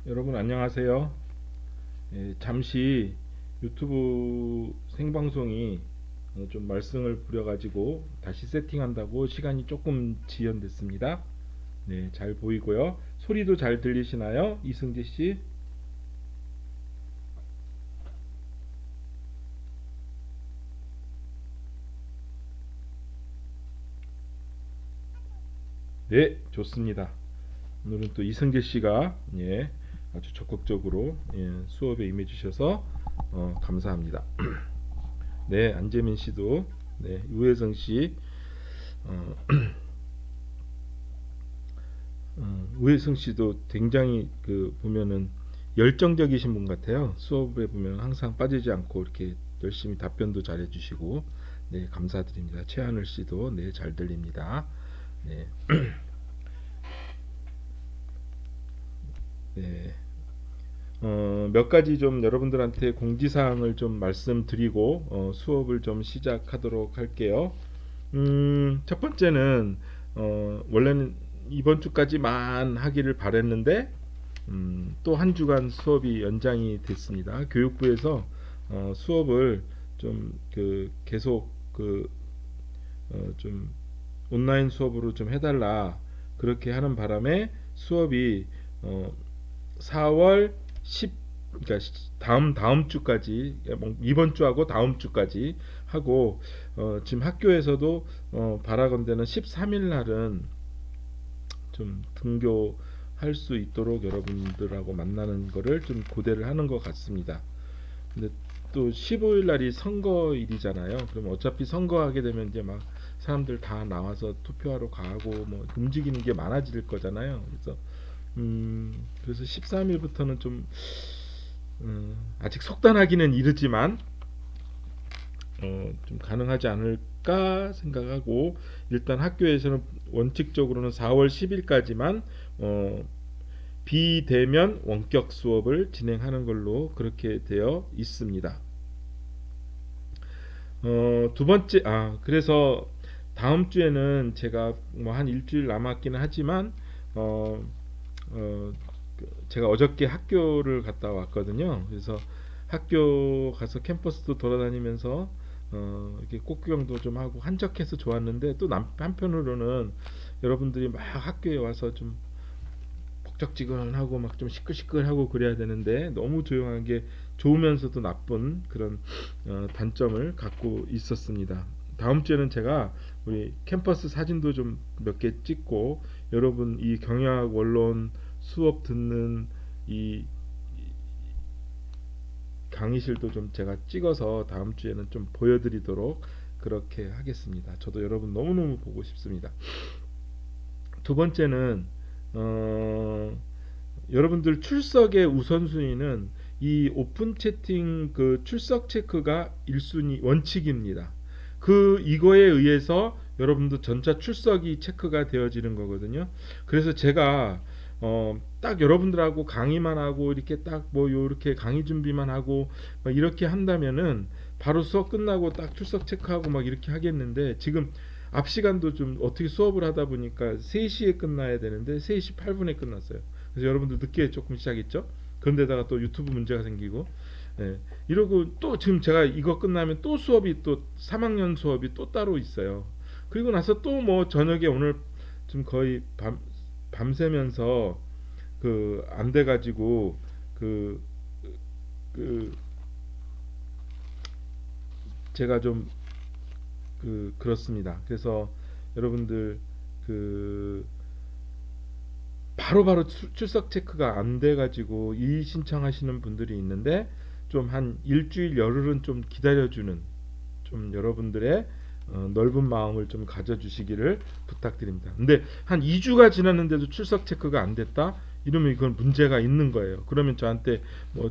어, 여러분 안녕하세요. 예, 잠시 유튜브 생방송이 어, 좀 말썽을 부려가지고 다시 세팅한다고 시간이 조금 지연됐습니다. 네, 잘 보이고요. 소리도 잘 들리시나요? 이승재 씨? 네, 좋습니다. 오늘은 또 이승재 씨가 예, 아주 적극적으로 예, 수업에 임해주셔서 어, 감사합니다. 네, 안재민 씨도 네, 우혜성 씨, 어, 어, 우혜성 씨도 굉장히 그 보면은 열정적이신 분 같아요. 수업에 보면 항상 빠지지 않고 이렇게 열심히 답변도 잘 해주시고 네, 감사드립니다. 최하늘 씨도 네, 잘 들립니다. 네. 네. 어, 몇 가지 좀 여러분들한테 공지사항을 좀 말씀드리고 어, 수업을 좀 시작하도록 할게요. 음, 첫 번째는 어, 원래는 이번 주까지만 하기를 바랬는데 음, 또 한 주간 수업이 연장이 됐습니다. 교육부에서 어, 수업을 좀 그 계속 그 어, 좀 온라인 수업으로 좀 해달라 그렇게 하는 바람에 수업이 어, 4월 10 그러니까 다음 다음 주까지 뭐 이번 주하고 다음 주까지 하고 어, 지금 학교에서도 어, 바라건대는 13일 날은 좀 등교할 수 있도록 여러분들하고 만나는 거를 좀 고대를 하는 것 같습니다. 근데 또 15일 날이 선거일이잖아요. 그럼 어차피 선거하게 되면 이제 막 사람들 다 나와서 투표하러 가고 뭐 움직이는 게 많아질 거잖아요. 그래서 음, 그래서 13일부터는 좀 음, 아직 속단하기는 이르지만 어, 좀 가능하지 않을까 생각하고 일단 학교에서는 원칙적으로는 4월 10일까지만 어, 비대면 원격 수업을 진행하는 걸로 그렇게 되어 있습니다. 어, 두 번째, 아, 그래서 다음 주에는 제가 뭐 한 일주일 남았기는 하지만, 어, 어, 그 제가 어저께 학교를 갔다 왔거든요. 그래서 학교 가서 캠퍼스도 돌아다니면서 어, 이렇게 꽃구경도 좀 하고 한적해서 좋았는데 또 남, 한편으로는 여러분들이 막 학교에 와서 좀 복적지근하고 막 좀 시끌시끌하고 그래야 되는데 너무 조용한 게 좋으면서도 나쁜 그런 어, 단점을 갖고 있었습니다. 다음 주에는 제가 우리 캠퍼스 사진도 좀 몇 개 찍고 여러분 이 경영학 원론 수업 듣는 이 강의실도 좀 제가 찍어서 다음 주에는 좀 보여드리도록 그렇게 하겠습니다. 저도 여러분 너무너무 보고 싶습니다. 두 번째는 어, 여러분들 출석의 우선순위는 이 오픈 채팅 그 출석 체크가 1순위 원칙입니다. 그 이거에 의해서 여러분도 전차 출석이 체크가 되어지는 거거든요. 그래서 제가 어, 딱 여러분들하고 강의만 하고 이렇게 딱뭐 요렇게 강의 준비만 하고 막 이렇게 한다면은 바로 수업 끝나고 딱 출석 체크하고 막 이렇게 하겠는데 지금 앞 시간도 좀 어떻게 수업을 하다 보니까 3시에 끝나야 되는데 3시 8분에 끝났어요. 그래서 여러분들 늦게 조금 시작했죠. 그런데다가 또 유튜브 문제가 생기고 예, 이러고 또 지금 제가 이거 끝나면 또 수업이 또 3학년 수업이 또 따로 있어요. 그리고 나서 또 뭐 저녁에 오늘 좀 거의 밤 밤새면서 그 안 돼가지고 그, 그 제가 좀 그 그렇습니다. 그래서 여러분들 그 바로바로 출- 출석 체크가 안 돼가지고 이의 신청하시는 분들이 있는데 좀 한 일주일 열흘은 좀 기다려주는 좀 여러분들의 어, 넓은 마음을 좀 가져주시기를 부탁드립니다. 근데 한 2주가 지났는데도 출석 체크가 안 됐다? 이러면 이건 문제가 있는 거예요. 그러면 저한테 뭐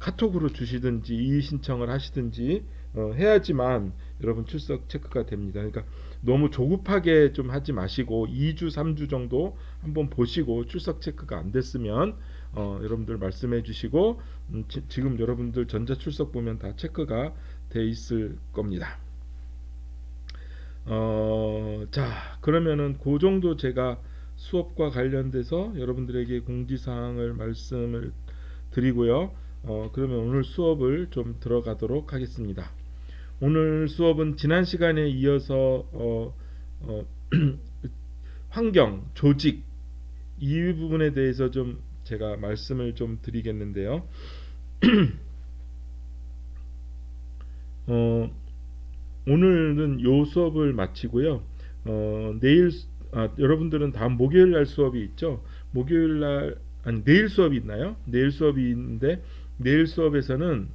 카톡으로 주시든지 이의 신청을 하시든지 어, 해야지만 여러분 출석 체크가 됩니다. 그러니까 너무 조급하게 좀 하지 마시고 2주, 3주 정도 한번 보시고 출석 체크가 안 됐으면 어, 여러분들 말씀해 주시고 음, 지, 금 여러분들 전자 출석 보면 다 체크가 돼 있을 겁니다. 어, 자, 그러면은 그 정도 제가 수업과 관련돼서 여러분들에게 공지사항을 말씀을 드리고요. 어, 그러면 오늘 수업을 좀 들어가도록 하겠습니다. 오늘 수업은 지난 시간에 이어서 어, 어, 환경, 조직 이 부분에 대해서 좀 제가 말씀을 좀 드리겠는데요. 어, 오늘은 요 수업을 마치고요. 어, 내일 수- 아, 여러분들은 다음 목요일 날 수업이 있죠. 목요일 날 아니 내일 수업이 있나요? 내일 수업이 있는데 내일 수업에서는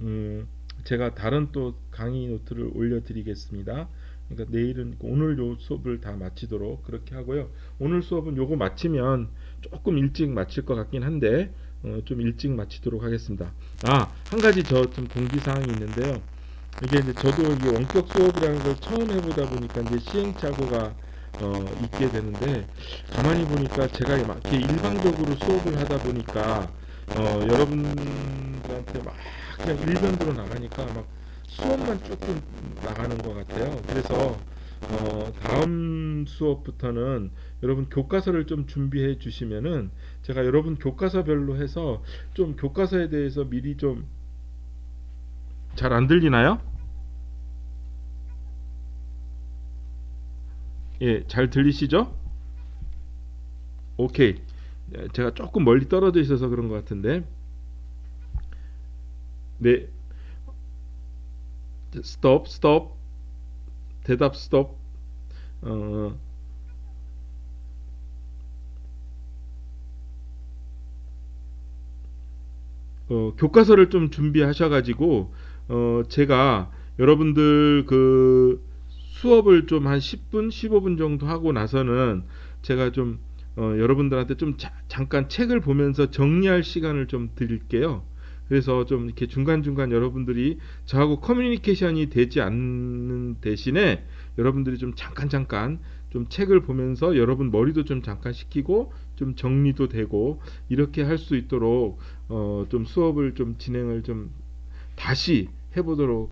음, 제가 다른 또 강의 노트를 올려드리겠습니다. 그러니까 내일은 오늘 요 수업을 다 마치도록 그렇게 하고요. 오늘 수업은 요거 마치면 조금 일찍 마칠 것 같긴 한데 어, 좀 일찍 마치도록 하겠습니다. 아, 한 가지 저 좀 공지사항이 있는데요. 이게 이제 저도 이 원격 수업이라는 걸 처음 해보다 보니까 이제 시행착오가 어, 있게 되는데 가만히 보니까 제가 막 이렇게 일방적으로 수업을 하다 보니까 어, 여러분들한테 막 그냥 일변으로 나가니까 막 수업만 조금 나가는 것 같아요. 그래서 어, 다음 수업부터는 여러분 교과서를 좀 준비해 주시면은 제가 여러분 교과서별로 해서 좀 교과서에 대해서 미리 좀 잘 안 들리나요? 예, 잘 들리시죠? 오케이. 예, 제가 조금 멀리 떨어져 있어서 그런 것 같은데. 네. 스톱, 스톱. 대답 스톱. 어, 어, 교과서를 좀 준비하셔가지고, 어, 제가 여러분들 그 수업을 좀 한 10분, 15분 정도 하고 나서는 제가 좀, 어, 여러분들한테 좀 자- 잠깐 책을 보면서 정리할 시간을 좀 드릴게요. 그래서 좀 이렇게 중간중간 여러분들이 저하고 커뮤니케이션이 되지 않는 대신에 여러분들이 좀 잠깐 잠깐 좀 책을 보면서 여러분 머리도 좀 잠깐 식히고 좀 정리도 되고 이렇게 할 수 있도록 어, 좀 수업을 좀 진행을 좀 다시 해보도록